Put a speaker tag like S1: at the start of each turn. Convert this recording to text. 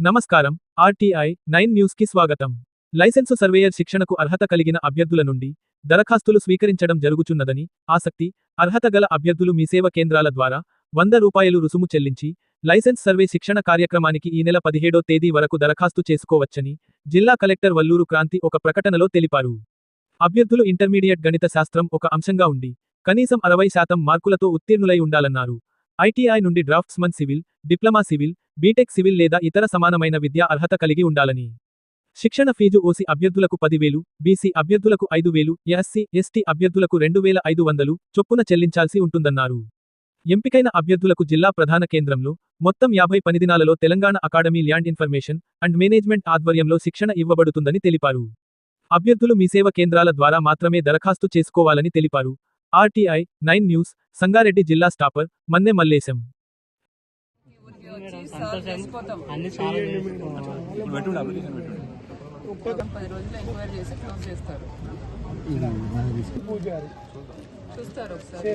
S1: నమస్కారం. RTI nine న్యూస్కి స్వాగతం. లైసెన్సు సర్వేయర్ శిక్షణకు అర్హత కలిగిన అభ్యర్థుల నుండి దరఖాస్తులు స్వీకరించడం జరుగుచున్నదని ఆసక్తి అర్హత గల అభ్యర్థులు మీ సేవ కేంద్రాల ద్వారా వంద రూపాయలు రుసుము చెల్లించి లైసెన్స్ సర్వే శిక్షణ కార్యక్రమానికి ఈ నెల పదిహేడో తేదీ వరకు దరఖాస్తు చేసుకోవచ్చని జిల్లా కలెక్టర్ వల్లూరు క్రాంతి ఒక ప్రకటనలో తెలిపారు. అభ్యర్థులు ఇంటర్మీడియట్ గణిత శాస్త్రం ఒక అంశంగా ఉండి కనీసం అరవై శాతం మార్కులతో ఉత్తీర్ణులై ఉండాలన్నారు. ఐటీఐ నుండి draftsman civil diploma civil BTech civil లేదా ఇతర సమానమైన విద్యా అర్హత కలిగి ఉండాలని. శిక్షణ ఫీజు ఓసీ అభ్యర్థులకు పదివేలు బీసీ అభ్యర్థులకు ఐదు వేలు ఎస్సీ ఎస్టీ అభ్యర్థులకు రెండు వేల ఐదు వందలు చొప్పున చెల్లించాల్సి ఉంటుందన్నారు. ఎంపికైన అభ్యర్థులకు జిల్లా ప్రధాన కేంద్రంలో మొత్తం యాభై పనిదినాలలో Telangana Academy Land Information and Management ఆధ్వర్యంలో శిక్షణ ఇవ్వబడుతుందని తెలిపారు. అభ్యర్థులు మీ సేవ కేంద్రాల ద్వారా మాత్రమే దరఖాస్తు చేసుకోవాలని తెలిపారు. ఆర్టీఐ నైన్ న్యూస్ సంగారెడ్డి జిల్లా స్టాపర్ మన్నె మల్లేశం.
S2: చేస్తారు చూస్తారు ఒకసారి.